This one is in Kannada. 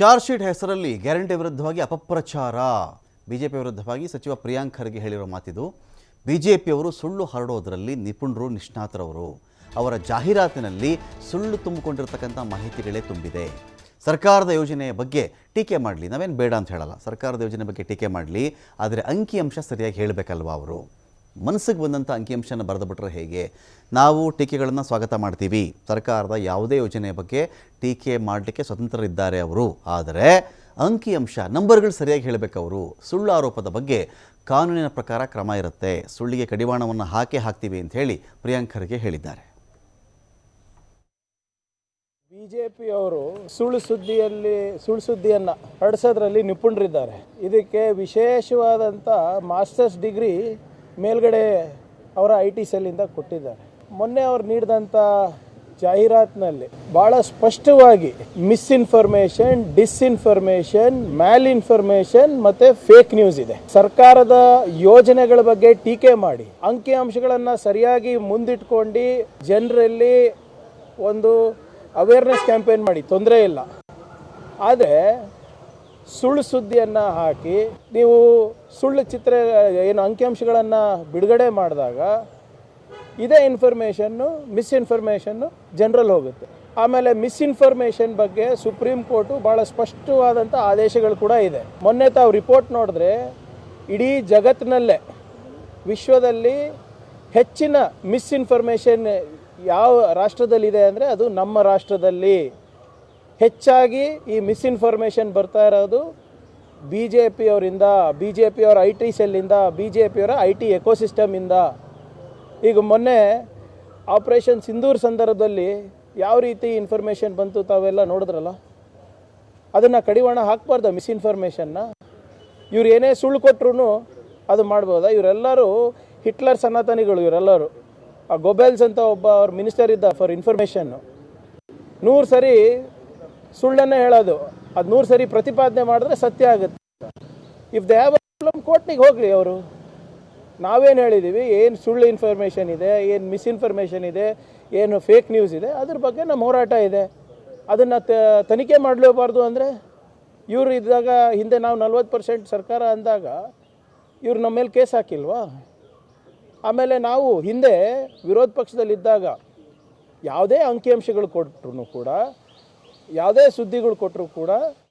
ಚಾರ್ಜ್ ಶೀಟ್ ಹೆಸರಲ್ಲಿ ಗ್ಯಾರಂಟಿ ವಿರುದ್ಧವಾಗಿ ಅಪಪ್ರಚಾರ. ಬಿಜೆಪಿ ವಿರುದ್ಧವಾಗಿ ಸಚಿವ ಪ್ರಿಯಾಂಕ್ ಖರ್ಗೆ ಹೇಳಿರೋ ಮಾತಿದು, ಬಿಜೆಪಿಯವರು ಸುಳ್ಳು ಹರಡೋದರಲ್ಲಿ ನಿಪುಣರು, ನಿಷ್ಣಾತರವರು. ಅವರ ಜಾಹೀರಾತಿನಲ್ಲಿ ಸುಳ್ಳು ತುಂಬಿಕೊಂಡಿರ್ತಕ್ಕಂಥ ಮಾಹಿತಿಗಳೇ ತುಂಬಿದೆ. ಸರ್ಕಾರದ ಯೋಜನೆಯ ಬಗ್ಗೆ ಟೀಕೆ ಮಾಡಲಿ. ನಾವೇನು ಬೇಡ ಅಂತ ಹೇಳಲ್ಲ. ಸರ್ಕಾರದ ಯೋಜನೆ ಬಗ್ಗೆ ಟೀಕೆ ಮಾಡಲಿ. ಆದರೆ ಅಂಕಿಅಂಶ ಸರಿಯಾಗಿ ಹೇಳಬೇಕಲ್ವಾ ಅವರು? ಮನಸ್ಸಿಗೆ ಬಂದಂಥ ಅಂಕಿಅಂಶನ ಬರೆದು ಬಿಟ್ರೆ ಹೇಗೆ? ನಾವು ಟೀಕೆಗಳನ್ನು ಸ್ವಾಗತ ಮಾಡ್ತೀವಿ. ಸರ್ಕಾರದ ಯಾವುದೇ ಯೋಜನೆಯ ಬಗ್ಗೆ ಟೀಕೆ ಮಾಡಲಿಕ್ಕೆ ಸ್ವತಂತ್ರರಿದ್ದಾರೆ ಅವರು. ಆದರೆ ಅಂಕಿಅಂಶ ನಂಬರ್ಗಳು ಸರಿಯಾಗಿ ಹೇಳಬೇಕು ಅವರು. ಸುಳ್ಳು ಆರೋಪದ ಬಗ್ಗೆ ಕಾನೂನಿನ ಪ್ರಕಾರ ಕ್ರಮ ಇರುತ್ತೆ. ಸುಳ್ಳಿಗೆ ಕಡಿವಾಣವನ್ನು ಹಾಕಿ ಹಾಕ್ತೀವಿ ಅಂತ ಹೇಳಿ ಪ್ರಿಯಾಂಕ್ ಖರ್ಗೆ ಹೇಳಿದ್ದಾರೆ. ಬಿಜೆಪಿಯವರು ಸುಳ್ಳು ಸುದ್ದಿಯಲ್ಲಿ, ಸುಳ್ಳು ಸುದ್ದಿಯನ್ನು ಹರಡಿಸೋದ್ರಲ್ಲಿ ನಿಪುಣರಿದ್ದಾರೆ. ಇದಕ್ಕೆ ವಿಶೇಷವಾದಂಥ ಮಾಸ್ಟರ್ಸ್ ಡಿಗ್ರಿ ಮೇಲ್ಗಡೆ ಅವರ ಐ ಟಿ ಸೆಲ್ಲಿಂದ ಕೊಟ್ಟಿದ್ದಾರೆ. ಮೊನ್ನೆ ಅವ್ರು ನೀಡಿದಂಥ ಜಾಹೀರಾತಿನಲ್ಲಿ ಭಾಳ ಸ್ಪಷ್ಟವಾಗಿ ಮಿಸ್ಇನ್ಫಾರ್ಮೇಷನ್, ಡಿಸ್ಇನ್ಫಾರ್ಮೇಷನ್ ಮ್ಯಾಲ್ ಇನ್ಫಾರ್ಮೇಷನ್ ಮತ್ತೆ ಫೇಕ್ ನ್ಯೂಸ್ ಇದೆ. ಸರ್ಕಾರದ ಯೋಜನೆಗಳ ಬಗ್ಗೆ ಟೀಕೆ ಮಾಡಿ, ಅಂಕಿಅಂಶಗಳನ್ನು ಸರಿಯಾಗಿ ಮುಂದಿಟ್ಕೊಂಡು ಜನರಲ್ಲಿ ಒಂದು ಅವೇರ್ನೆಸ್ ಕ್ಯಾಂಪೇನ್ ಮಾಡಿ, ತೊಂದರೆ ಇಲ್ಲ. ಆದರೆ ಸುಳ್ಳು ಸುದ್ದಿಯನ್ನು ಹಾಕಿ, ನೀವು ಸುಳ್ಳು ಚಿತ್ರ, ಏನು ಅಂಕಿಅಂಶಗಳನ್ನು ಬಿಡುಗಡೆ ಮಾಡಿದಾಗ ಇದೇ ಇನ್ಫಾರ್ಮೇಷನ್ನು ಮಿಸ್ಇನ್ಫಾರ್ಮೇಷನ್ನು ಜನರಲ್ ಹೋಗುತ್ತೆ. ಆಮೇಲೆ ಮಿಸ್ಇನ್ಫಾರ್ಮೇಷನ್ ಬಗ್ಗೆ ಸುಪ್ರೀಂ ಕೋರ್ಟು ಭಾಳ ಸ್ಪಷ್ಟವಾದಂಥ ಆದೇಶಗಳು ಕೂಡ ಇದೆ. ಮೊನ್ನೆ ತಾವು ರಿಪೋರ್ಟ್ ನೋಡಿದ್ರೆ ಇಡೀ ಜಗತ್ತಿನಲ್ಲೇ, ವಿಶ್ವದಲ್ಲಿ ಹೆಚ್ಚಿನ ಮಿಸ್ಇನ್ಫಾರ್ಮೇಷನ್ ಯಾವ ರಾಷ್ಟ್ರದಲ್ಲಿದೆ ಅಂದರೆ ಅದು ನಮ್ಮ ರಾಷ್ಟ್ರದಲ್ಲಿ. ಹೆಚ್ಚಾಗಿ ಈ ಮಿಸ್ಇನ್ಫಾರ್ಮೇಷನ್ ಬರ್ತಾ ಇರೋದು ಬಿ ಜೆ ಪಿಯವರಿಂದ ಬಿ ಜೆ ಪಿಯವರ ಐ ಟಿ ಸೆಲ್ಲಿಂದ ಬಿ ಜೆ ಪಿಯವರ ಐ ಟಿ ಎಕೋಸಿಸ್ಟಮಿಂದ ಈಗ ಮೊನ್ನೆ ಆಪರೇಷನ್ ಸಿಂಧೂರ್ ಸಂದರ್ಭದಲ್ಲಿ ಯಾವ ರೀತಿ ಇನ್ಫಾರ್ಮೇಷನ್ ಬಂತು ತಾವೆಲ್ಲ ನೋಡಿದ್ರಲ್ಲ? ಅದನ್ನು ಕಡಿವಾಣ ಹಾಕ್ಬಾರ್ದ ಮಿಸ್ಇನ್ಫಾರ್ಮೇಷನ್ನ. ಇವ್ರು ಏನೇ ಸುಳ್ಳು ಕೊಟ್ಟರು ಅದು ಮಾಡ್ಬೋದಾ? ಇವರೆಲ್ಲರೂ ಹಿಟ್ಲರ್ ಸನಾತನಿಗಳು ಇವರೆಲ್ಲರೂ. ಆ ಗೊಬೆಲ್ಸ್ ಅಂತ ಒಬ್ಬ ಅವ್ರ ಮಿನಿಸ್ಟರ್ ಇದ್ದ ಫಾರ್ ಇನ್ಫಾರ್ಮೇಷನ್ನು ನೂರು ಸರಿ ಸುಳ್ಳನ್ನೇ ಹೇಳೋದು. ಅದು ನೂರು ಸರಿ ಪ್ರತಿಪಾದನೆ ಮಾಡಿದ್ರೆ ಸತ್ಯ ಆಗುತ್ತೆ. ಇಫ್ ದೇ ಹ್ಯಾವ್ ಪ್ರಾಬ್ಲಮ್ ಕೋರ್ಟ್ನಿಗೆ ಹೋಗಲಿ ಅವರು. ನಾವೇನು ಹೇಳಿದ್ದೀವಿ ಏನು ಸುಳ್ಳು ಇನ್ಫಾರ್ಮೇಷನ್ ಇದೆ, ಏನು ಮಿಸ್ಇನ್ಫಾರ್ಮೇಷನ್ ಇದೆ, ಏನು ಫೇಕ್ ನ್ಯೂಸ್ ಇದೆ, ಅದ್ರ ಬಗ್ಗೆ ನಮ್ಮ ಹೋರಾಟ ಇದೆ. ಅದನ್ನು ತನಿಖೆ ಮಾಡಲೇಬಾರ್ದು ಅಂದರೆ, ಇವರು ಇದ್ದಾಗ ಹಿಂದೆ ನಾವು ನಲ್ವತ್ತು ಪರ್ಸೆಂಟ್ ಸರ್ಕಾರ ಅಂದಾಗ, ಇವ್ರು ನಮ್ಮ ಮೇಲೆ ಕೇಸ್ ಹಾಕಿಲ್ವಾ? ಆಮೇಲೆ ನಾವು ಹಿಂದೆ ವಿರೋಧ ಪಕ್ಷದಲ್ಲಿದ್ದಾಗ, ಯಾವುದೇ ಅಂಕಿಅಂಶಗಳು ಕೊಟ್ಟರು ಕೂಡ ಯಾವುದೇ ಸುದ್ದಿಗಳು ಕೊಟ್ಟರು ಕೂಡ